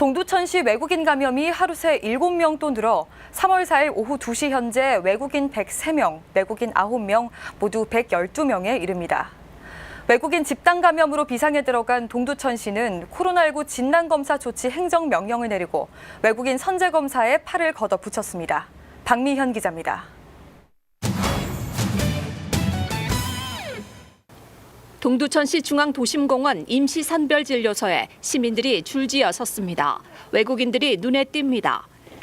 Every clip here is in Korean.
동두천시 외국인 감염이 하루 새 7명 또 늘어 3월 4일 오후 2시 현재 외국인 103명, 내국인 9명, 모두 112명에 이릅니다. 외국인 집단 감염으로 비상에 들어간 동두천시는 코로나19 진단검사 조치 행정명령을 내리고 외국인 선제검사에 팔을 걷어붙였습니다. 박미현 기자입니다. 동두천시 중앙도심공원 임시선별진료소에 시민들이 줄지어 섰습니다. 외국인들이 눈에 띕니다.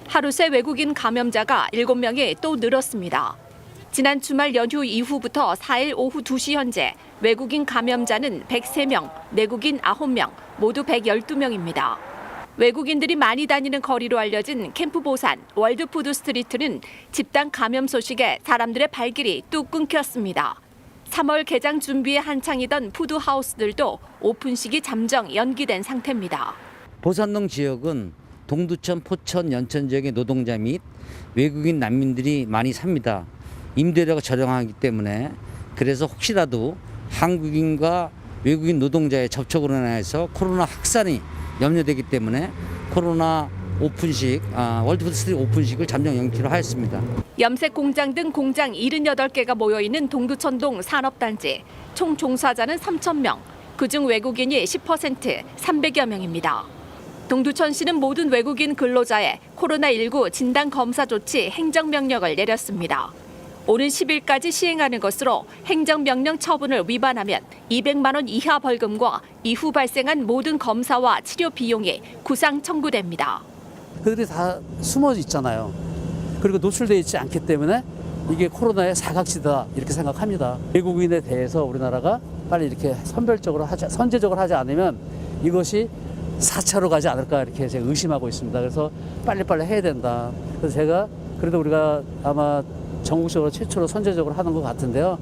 하루 새 외국인 감염자가 7명이 또 늘었습니다. 지난 주말 연휴 이후부터 4일 오후 2시 현재 외국인 감염자는 103명, 내국인 9명, 모두 112명입니다. 외국인들이 많이 다니는 거리로 알려진 캠프 보산 월드푸드 스트리트는 집단 감염 소식에 사람들의 발길이 뚝 끊겼습니다. 3월 개장 준비에 한창이던 푸드하우스들도 오픈 시기 잠정 연기된 상태입니다. 보산동 지역은 동두천, 포천, 연천 지역의 노동자 및 외국인 난민들이 많이 삽니다. 임대료가 저렴하기 때문에 그래서 혹시라도 한국인과 외국인 노동자의 접촉으로 인해서 코로나 확산이 염려되기 때문에 코로나 오픈식, 아, 월드푸드 스트리트 오픈식을 잠정 연기로 하였습니다. 염색 공장 등 공장 78개가 모여 있는 동두천동 산업단지. 총 종사자는 3,000명. 그중 외국인이 10% 300여 명입니다. 동두천시는 모든 외국인 근로자의 코로나19 진단 검사 조치 행정명령을 내렸습니다. 오는 10일까지 시행하는 것으로 행정명령 처분을 위반하면 200만 원 이하 벌금과 이후 발생한 모든 검사와 치료 비용이 구상 청구됩니다. 그들이 다 숨어 있잖아요. 그리고 노출되어 있지 않기 때문에 이게 코로나의 사각지다 이렇게 생각합니다. 외국인에 대해서 우리나라가 빨리 이렇게 선별적으로 하지, 선제적으로 하지 않으면 이것이 4차로 가지 않을까 이렇게 제가 의심하고 있습니다. 그래서 빨리빨리 해야 된다. 그래서 제가 그래도 우리가 아마 전국적으로 최초로 선제적으로 하는 것 같은데요.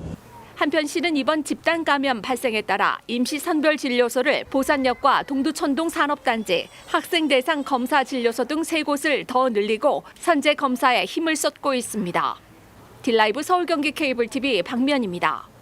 한편 시는 이번 집단 감염 발생에 따라 임시 선별 진료소를 보산역과 동두천동 산업단지, 학생 대상 검사 진료소 등 세 곳을 더 늘리고 선제 검사에 힘을 쏟고 있습니다. 딜라이브 서울 경기 케이블 TV 박면입니다.